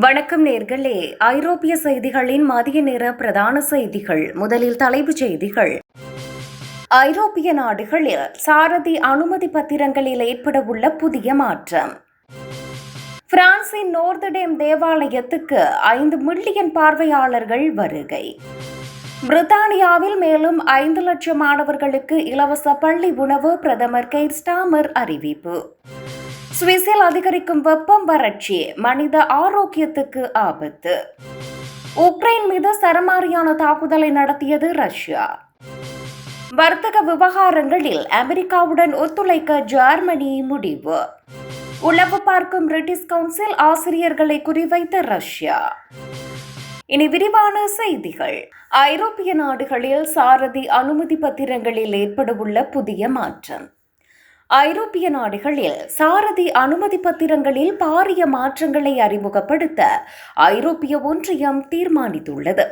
வணக்கம் நேர்களே. ஐரோப்பிய செய்திகளின் மதிய நேர பிரதான செய்திகள் முதலில் தலைப்புச் செய்திகள். ஐரோப்பிய நாடுகளில் சாரதி அனுமதி பத்திரங்களில் ஏற்படவுள்ள புதிய மாற்றம். பிரான்சின் நோர்தடேம் தேவாலயத்துக்கு ஐந்து மில்லியன் பார்வையாளர்கள் வருகை. பிரித்தானியாவில் மேலும் ஐந்து லட்சம் மாணவர்களுக்கு இலவச பள்ளி உணவு பிரதமர் கெய்ர் ஸ்டாமர் அறிவிப்பு. சுவிஸில் அதிகரிக்கும் வெப்பம் வறட்சி மனித ஆரோக்கியத்துக்கு ஆபத்து. உக்ரைன் மீது சரமாரியான தாக்குதலை நடத்தியது ரஷ்யா. வர்த்தக விவகாரங்களில் அமெரிக்காவுடன் ஒத்துழைக்க ஜெர்மனி முடிவு. உளவு பார்க்கும் பிரிட்டிஷ் கவுன்சில் ஆசிரியர்களை குறிவைத்த ரஷ்யா. இனி விரிவான செய்திகள். ஐரோப்பிய நாடுகளில் சாரதி அனுமதி பத்திரங்களில் ஏற்படவுள்ள புதிய மாற்றம். ஐரோப்பிய நாடுகளில் சாரதி அனுமதி பத்திரங்களில் பாரிய மாற்றங்களை அறிமுகப்படுத்த ஐரோப்பிய ஒன்றியம் தீர்மானித்துள்ளது.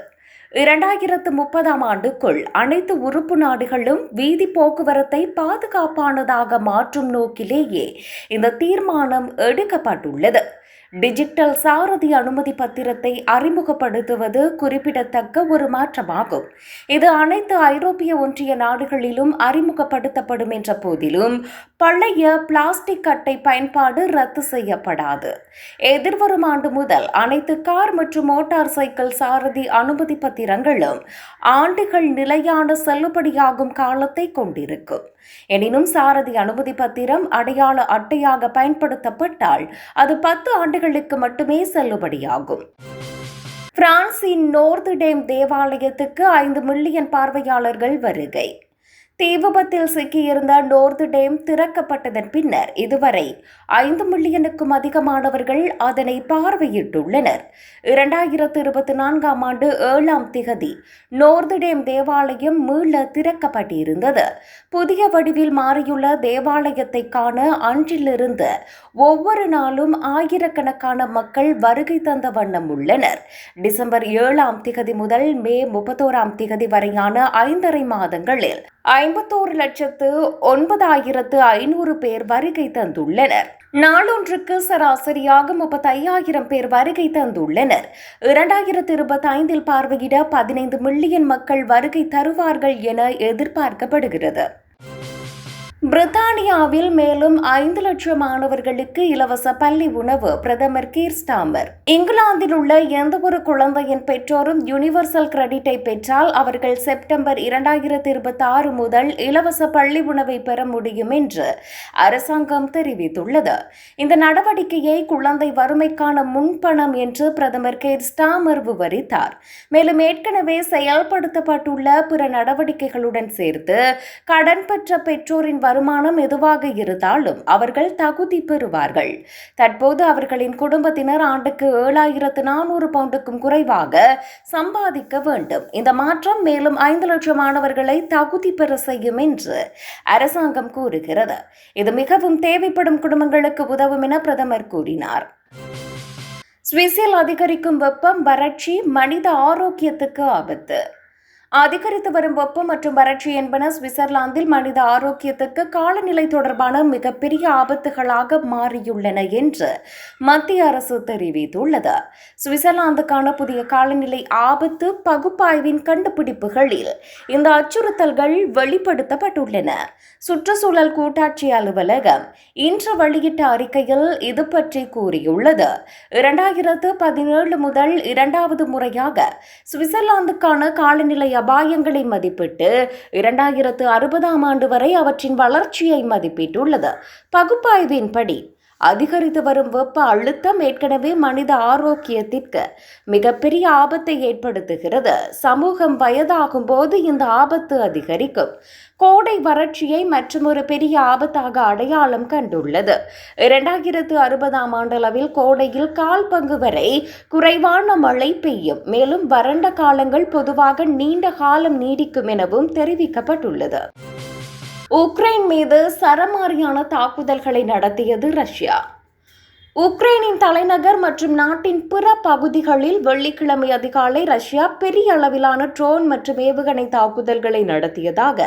இரண்டாயிரத்து முப்பதாம் ஆண்டுக்குள் அனைத்து உறுப்பு நாடுகளும் வீதி போக்குவரத்தை பாதுகாப்பானதாக மாற்றும் நோக்கிலேயே இந்த தீர்மானம் எடுக்கப்பட்டுள்ளது. டிஜிட்டல் சாரதி அனுமதி பத்திரத்தை அறிமுகப்படுத்துவது குறிப்பிடத்தக்க ஒரு மாற்றமாகும். இது அனைத்து ஐரோப்பிய ஒன்றிய நாடுகளிலும் அறிமுகப்படுத்தப்படும் என்ற போதிலும் பழைய பிளாஸ்டிக் அட்டை பயன்பாடு ரத்து செய்யப்படாது. எதிர்வரும் ஆண்டு முதல் அனைத்து கார் மற்றும் மோட்டார் சைக்கிள் சாரதி அனுமதி பத்திரங்களும் ஆண்டுகள் நிலையான செல்லுபடியாகும் காலத்தை கொண்டிருக்கும். எனினும் சாரதி அனுமதி பத்திரம் அடையாள அட்டையாக பயன்படுத்தப்பட்டால் அது பத்து ஆண்டு ஆண்டுகளுக்கு மட்டுமே செல்லுபடியாகும். பிரான்சின் நோர்து டேம் தேவாலயத்துக்கு ஐந்து மில்லியன் பார்வையாளர்கள் வருகை. தீ விபத்தில் சிக்கியிருந்த நோர்து டேம் திறக்கப்பட்டதன் பின்னர் இதுவரை ஐந்து மில்லியனுக்கும் அதிகமானவர்கள் அதனை பார்வையிட்டுள்ளனர். இரண்டாயிரத்து இருபத்தி நான்காம் ஆண்டு ஏழாம் திகதி நோர்து டேம் தேவாலயம் மீள திறக்கப்பட்டிருந்தது. புதிய வடிவில் மாறியுள்ள தேவாலயத்தை காண அன்றிலிருந்து ஒவ்வொரு நாளும் ஆயிரக்கணக்கான மக்கள் வருகை தந்த வண்ணம் உள்ளனர். டிசம்பர் ஏழாம் திகதி முதல் மே முப்பத்தோராம் திகதி வரையான ஐந்தரை மாதங்களில் ஐம்பத்தோரு லட்சத்து ஒன்பதாயிரத்து ஐநூறு பேர் வருகை தந்துள்ளனர். நாளொன்றுக்கு சராசரியாக முப்பத்தையாயிரம் பேர் வருகை தந்துள்ளனர். இரண்டாயிரத்து இருபத்தி ஐந்தில் பார்வையிட பதினைந்து மில்லியன் மக்கள் வருகை தருவார்கள் என எதிர்பார்க்கப்படுகிறது. பிரித்தானியாவில் மேலும் ஐந்து லட்சம் மாணவர்களுக்கு இலவச பள்ளி உணவு பிரதமர் கீர் ஸ்டாமர் இங்கிலாந்தில் உள்ள எந்த ஒரு குழந்தையின் பெற்றோரும் யூனிவர்சல் கிரெடிட்டை பெற்றால் அவர்கள் செப்டம்பர் இரண்டாயிரத்தி இருபத்தி ஆறு முதல் இலவச பள்ளி உணவை பெற முடியும் என்று அரசாங்கம் தெரிவித்துள்ளது. இந்த நடவடிக்கையை குழந்தை வறுமைக்கான முன்பணம் என்று பிரதமர் கேர் ஸ்டாமர் விவரித்தார். மேலும் ஏற்கனவே செயல்படுத்தப்பட்டுள்ள பிற நடவடிக்கைகளுடன் சேர்த்து கடன் பெற்ற பெற்றோரின் வருமானம் எதுவாக இருந்தாலும் அவர்கள் தகுதி பெறுவார்கள். தற்போது அவர்களின் குடும்பத்தினர் ஆண்டுக்கு ஏழாயிரத்து நானூறு பவுண்டுக்கும் குறைவாக சம்பாதிக்க வேண்டும். இந்த மாற்றம் மேலும் ஐந்து லட்சம் மாணவர்களை தகுதி பெற செய்யும் என்று அரசாங்கம் கூறுகிறது. இது மிகவும் தேவைப்படும் குடும்பங்களுக்கு உதவும் என பிரதமர் கூறினார். சுவிஸில் அதிகரிக்கும் வெப்பம் வறட்சி மனித ஆரோக்கியத்துக்கு ஆபத்து. அதிகரித்து வரும் வெப்பம் மற்றும் வறட்சி என்பன சுவிட்சர்லாந்தில் மனித ஆரோக்கியத்துக்கு காலநிலை தொடர்பான மிகப்பெரிய ஆபத்துகளாக மாறியுள்ளன என்று மத்திய அரசு தெரிவித்துள்ளது. சுவிட்சர்லாந்துக்கான புதிய காலநிலை ஆபத்து பகுப்பாய்வின் கண்டுபிடிப்புகளில் இந்த அச்சுறுத்தல்கள் வெளிப்படுத்தப்பட்டுள்ளன. சுற்றுச்சூழல் கூட்டாட்சி அலுவலகம் இன்று வெளியிட்ட அறிக்கையில் இது பற்றி கூறியுள்ளது. இரண்டாயிரத்து பதினேழு முதல் இரண்டாவது முறையாக சுவிட்சர்லாந்துக்கான காலநிலை அபாயங்களை மதிப்பிட்டு இரண்டாயிரத்து அறுபதாம் ஆண்டு வரை அவற்றின் வளர்ச்சியை மதிப்பிட்டுள்ளது. பகுப்பாய்வின்படி அதிகரித்து வரும் வெப்ப அழுத்தம் ஏற்கனவே மனித ஆரோக்கியத்திற்கு மிகப்பெரிய ஆபத்தை ஏற்படுத்துகிறது. சமூகம் வயதாகும் போது இந்த ஆபத்து அதிகரிக்கும். கோடை வறட்சியை மற்றும் ஒரு பெரிய ஆபத்தாக அடையாளம் கண்டுள்ளது. இரண்டாயிரத்து அறுபதாம் ஆண்டளவில் கோடையில் கால் பங்கு வரை குறைவான மழை பெய்யும். மேலும் வறண்ட காலங்கள் பொதுவாக நீண்ட காலம் நீடிக்கும் எனவும் தெரிவிக்கப்பட்டுள்ளது. உக்ரைன் மீது சரமாரியான தாக்குதல்களை நடத்தியது ரஷ்யா. உக்ரைனின் தலைநகர் மற்றும் நாட்டின் பிற பகுதிகளில் வெள்ளிக்கிழமை அதிகாலை ரஷ்யா பெரிய அளவிலான ட்ரோன் மற்றும் ஏவுகணை தாக்குதல்களை நடத்தியதாக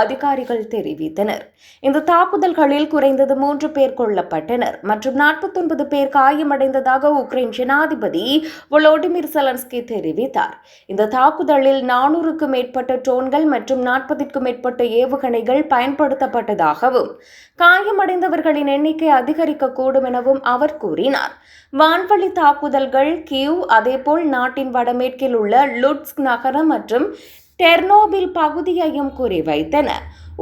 அதிகாரிகள் தெரிவித்தனர். இந்த தாக்குதல்களில் குறைந்தது மூன்று பேர் கொல்லப்பட்டனர் மற்றும் நாற்பத்தொன்பது பேர் காயமடைந்ததாக உக்ரைன் ஜனாதிபதி வொலோடிமிர் செலன்ஸ்கி தெரிவித்தார். இந்த தாக்குதலில் நானூறுக்கும் மேற்பட்ட ட்ரோன்கள் மற்றும் நாற்பதிற்கும் மேற்பட்ட ஏவுகணைகள் பயன்படுத்தப்பட்டதாகவும் காயமடைந்தவர்களின் எண்ணிக்கை அதிகரிக்கக்கூடும் எனவும் அவர் கூறினார். வான்வழி தாக்குதல்கள் கியூ அதேபோல் நாட்டின் வடமேற்கில் உள்ள லுட்ஸ்க் நகரம் மற்றும் டெர்னோபில் பகுதியையும் குறிவைத்தன.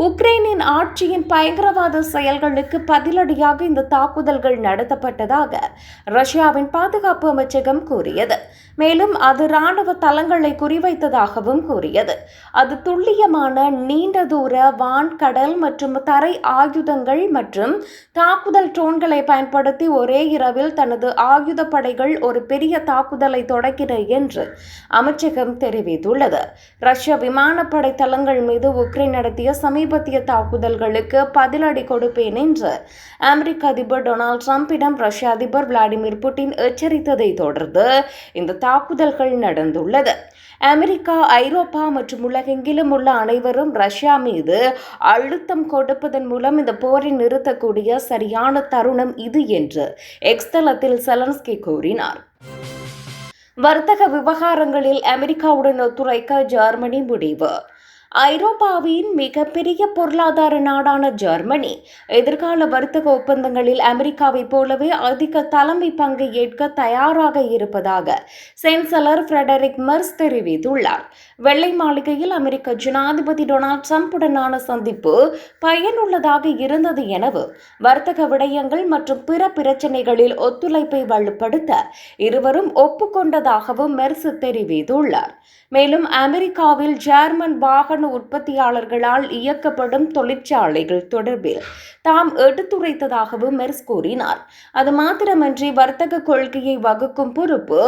உக்ரைனின் ஆட்சியின் பயங்கரவாத செயல்களுக்கு பதிலடியாக இந்த தாக்குதல்கள் நடத்தப்பட்டதாக ரஷ்யாவின் பாதுகாப்பு அமைச்சகம் கூறியது. மேலும் அது ராணுவ தளங்களை குறிவைத்ததாகவும் கூறியது. அது துல்லியமான நீண்ட தூர வான் கடல் மற்றும் தரை ஆயுதங்கள் மற்றும் தாக்குதல் ட்ரோன்களை பயன்படுத்தி ஒரே இரவில் தனது ஆயுத படைகள் ஒரு பெரிய தாக்குதலை தொடக்கின என்று அமைச்சகம் தெரிவித்துள்ளது. ரஷ்ய விமானப்படை தளங்கள் மீது உக்ரைன் நடத்திய சமீபத்திய தாக்குதல்களுக்கு பதிலடி கொடுப்பேன் என்று அமெரிக்க அதிபர் டொனால்ட் ட்ரம்பிடம் ரஷ்ய அதிபர் விளாடிமிர் புட்டின் எச்சரித்ததை தொடர்ந்து இந்த தாக்குதல்கள் நடந்துள்ளது. அமெரிக்கா ஐரோப்பா மற்றும் உலகெங்கிலும் உள்ள அனைவரும் ரஷ்யா மீது அழுத்தம் கொடுப்பதன் மூலம் இந்த போரை நிறுத்தக்கூடிய சரியான தருணம் இது என்று எக்ஸ்தலத்தில் செலன்ஸ்கி கூறினார். வர்த்தக விவகாரங்களில் அமெரிக்காவுடன் ஒத்துழைக்க ஜெர்மனி முடிவு. ஐரோப்பாவின் மிகப்பெரிய பொருளாதார நாடான ஜெர்மனி. எதிர்கால வர்த்தக ஒப்பந்தங்களில் அமெரிக்காவைப் போலவே அதிக தலைமை பங்கை ஏற்க தயாராக இருப்பதாக சென்சலர் ஃபிரெடரிக் மர்ஸ் தெரிவித்துள்ளார். வெள்ளை மாளிகையில் அமெரிக்க ஜனாதிபதி டொனால்ட் ட்ரம்புடனான சந்திப்பு பயனுள்ளதாக இருந்தது எனவும் வர்த்தக விடயங்கள் மற்றும் பிற பிரச்சினைகளில் ஒத்துழைப்பை வலுப்படுத்த இருவரும் ஒப்புக்கொண்டதாகவும் மெர்ஸ் தெரிவித்துள்ளார். மேலும் அமெரிக்காவில் ஜெர்மன் வாகன உற்பத்தியாளர்களால் இயக்கப்படும் தொழிற்சாலைகள் தொடர்பில் தாம் எடுத்துரைத்ததாகவும் மெர்ஸ் கூறினார். அது மாத்திரமன்றி வர்த்தக கொள்கையை வகுக்கும் பொறுப்பு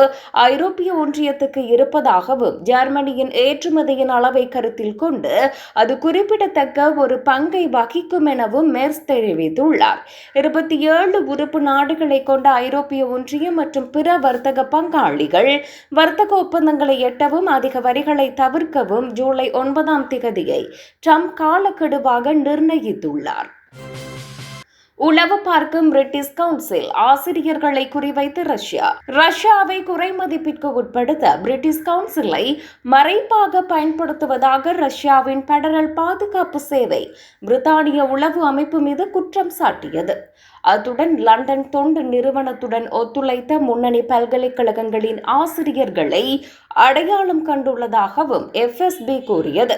ஐரோப்பிய ஒன்றியத்துக்கு இருப்பதாகவும் ஜெர்மனியின் ஏற்றுமதியின் அளவை கருத்தில் கொண்டு அது குறிப்பிடத்தக்க ஒரு பங்கை வகிக்கும் எனவும் மெர்ஸ் தெரிவித்துள்ளார். இருபத்தி ஏழு உறுப்பு நாடுகளை கொண்ட ஐரோப்பிய ஒன்றியம் மற்றும் பிற வர்த்தக பங்காளிகள் வர்த்தக ஒப்பந்தங்களை எட்டவும் அதிக வரிகளை தவிர்க்கவும் ஜூலை ஒன்பதாம் திகதியை. ட்ரம்ப் காலக்கெடுவாக நிர்ணயித்துள்ளார். உளவு பார்க்கும் பிரிட்டிஷ் கவுன்சில் ஆசிரியர்களை குறிவைத்து ரஷ்யா. ரஷ்யாவை குறைமதிப்பிற்கு உட்படுத்த பிரிட்டிஷ் கவுன்சிலை மறைப்பாக பயன்படுத்துவதாக ரஷ்யாவின் பெடரல் பாதுகாப்பு சேவை பிரித்தானிய உளவு அமைப்பு மீது குற்றம் சாட்டியது. அத்துடன் லண்டன் தொண்டு நிறுவனத்துடன் ஒத்துழைத்த முன்னணி பல்கலைக்கழகங்களின் ஆசிரியர்களை அடையாளம் கண்டுள்ளதாகவும் எஃப்எஸ்பி கூறியது.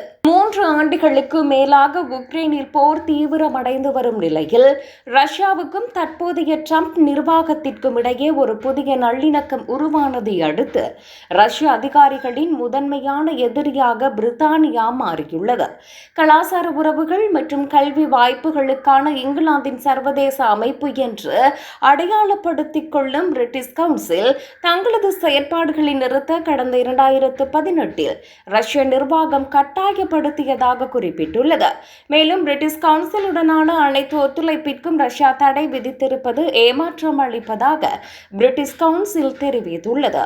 மூன்று ஆண்டுகளுக்கு மேலாக உக்ரைனில் போர் தீவிரமடைந்து வரும் நிலையில் ரஷ்யாவுக்கும் தற்போதைய ட்ரம்ப் நிர்வாகத்திற்கும் இடையே ஒரு புதிய நல்லிணக்கம் உருவானதை அடுத்து ரஷ்ய அதிகாரிகளின் முதன்மையான எதிரியாக பிரித்தானியா மாறியுள்ளது. கலாச்சார உறவுகள் மற்றும் கல்வி வாய்ப்புகளுக்கான இங்கிலாந்தின் சர்வதேச அமைப்பு என்று அடையாளப்படுத்திக் கொள்ளும் பிரிட்டிஷ் கவுன்சில் தங்களது செயற்பாடுகளை நிறுத்த கடந்த இரண்டாயிரத்து பதினெட்டில் ரஷ்ய நிர்வாகம் கட்டாயப்படுத்தியதாக குறிப்பிட்டுள்ளது. மேலும் பிரிட்டிஷ் கவுன்சிலுடனான அனைத்து ஒத்துழைப்பிற்கும் ரஷ்யா தடை விதித்திருப்பது ஏமாற்றம் அளிப்பதாக பிரிட்டிஷ் கவுன்சில் தெரிவித்துள்ளது.